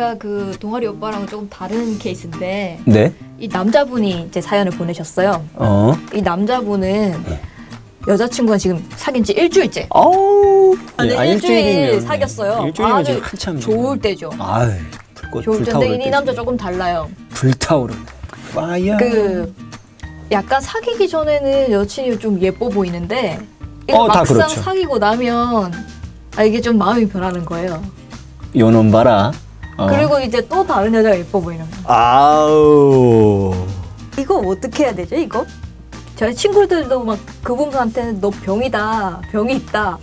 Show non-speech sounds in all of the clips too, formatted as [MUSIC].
아까 그 동아리 오빠랑은 조금 다른 케이스인데 네. 이 남자분이 이제 사연을 보내셨어요. 어. 이 남자분은 여자친구가 지금 사귄 지 일주일째. 아우. 아니, 아, 일주일 일주일이면, 사귀었어요. 일주일이면 아주 지금 한참 좋을 때죠. 아유, 불꽃 좋을 불타오를 때인데 이. 남자 조금 달라요. 불타오르네. 파이어. 그 약간 사귀기 전에는 여친이 좀 예뻐 보이는데 어, 다 막상 그렇죠. 사귀고 나면 아 이게 좀 마음이 변하는 거예요. 요놈 봐라. 어. 그리고 이제 또 다른 여자가 예뻐 보이는 거예요. 아우. 이거 어떻게 해야 되죠? 이거? 저희 친구들도 막 그분한테는 너 병이다, 병이 있다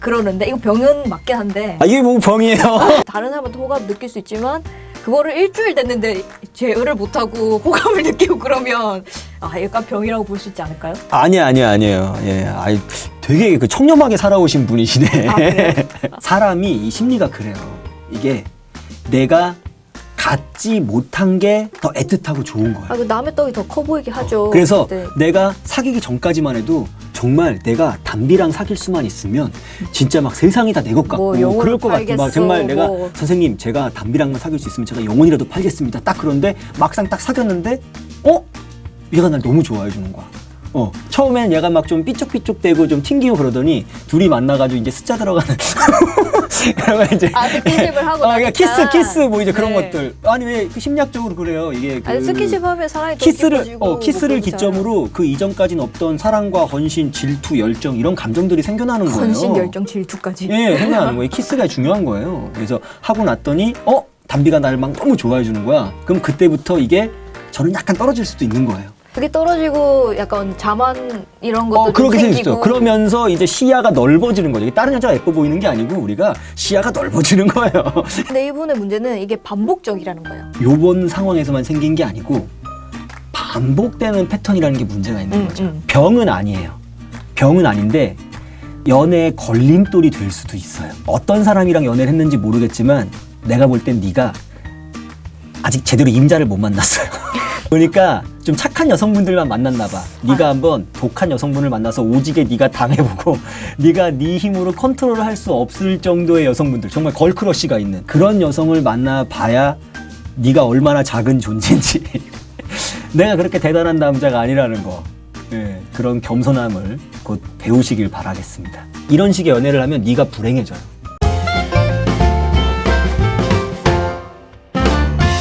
그러는데 이거 병은 맞긴 한데 아, 이게 뭐 병이에요? [LAUGHS] 다른 사람한테 호감 느낄 수 있지만 그거를 일주일 됐는데 제어를 못하고 [LAUGHS] 호감을 느끼고 그러면 아 약간 병이라고 볼 수 있지 않을까요? 아니야, 아니야, 아니에요. 예. 아이, 되게 그 청렴하게 살아오신 분이시네. 아, 그래요? [LAUGHS] 사람이 이 심리가 그래요. 이게 내가 갖지 못한 게 더 애틋하고 좋은 거야. 아, 그 남의 떡이 더 커 보이게 하죠. 그래서 네. 내가 사귀기 전까지만 해도 정말 내가 담비랑 사귈 수만 있으면 진짜 막 세상이 다 내 것 같고 뭐 영혼을 그럴 것 같아. 막 팔겠어, 정말 내가 뭐. 선생님 제가 담비랑만 사귈 수 있으면 제가 영혼이라도 팔겠습니다. 딱 그런데 막상 딱 사귀었는데 어? 얘가 날 너무 좋아해 주는 거야. 어 처음엔 얘가 막 좀 삐쪽삐쪽대고 좀 튕기고 그러더니 둘이 만나가지고 이제 숫자 들어가는 [LAUGHS] [LAUGHS] 그러면 이제 아 스킨십을 하고 어, 그러니까 나니까. 키스 키스 뭐 이제 그런 네. 것들 아니 왜그 심리학적으로 그래요 이게 그 아니 스킨십 하면 사랑이 더 키스를 깊어지고 어 키스를. 기점으로 그 이전까지는 없던 사랑과 헌신, 질투, 열정 이런 감정들이 생겨나는 거예요. 헌신 열정 질투까지. 예, 생겨나는 거예요. 키스가 중요한 거예요. 그래서 하고 났더니 어 담비가 나를 막 너무 좋아해 주는 거야. 그럼 그때부터 이게 저는 약간 떨어질 수도 있는 거예요. 그게 떨어지고 약간 자만 이런 것도 어, 좀 그렇게 생기고. 생겼죠. 그러면서 이제 시야가 넓어지는 거죠. 이게 다른 여자가 예뻐 보이는 게 아니고 우리가 시야가 넓어지는 거예요. [LAUGHS] 근데 이분의 문제는 이게 반복적이라는 거예요. 요번 상황에서만 생긴 게 아니고 반복되는 패턴이라는 게 문제가 있는 음, 거죠. 음. 병은 아니에요. 병은 아닌데 연애의 걸림돌이 될 수도 있어요. 어떤 사람이랑 연애를 했는지 모르겠지만 내가 볼 땐 네가 아직 제대로 임자를 못 만났어요. [LAUGHS] 그러니까 좀 착한 여성분들만 만났나 봐. 네가 아. 한번 독한 여성분을 만나서 오지게 네가 당해보고 [LAUGHS] 네가 네 힘으로 컨트롤을 할 수 없을 정도의 여성분들 정말 걸크러쉬가 있는 그런 여성을 만나봐야 네가 얼마나 작은 존재인지 [LAUGHS] 내가 그렇게 대단한 남자가 아니라는 거 예, 그런 겸손함을 곧 배우시길 바라겠습니다. 이런 식의 연애를 하면 네가 불행해져요.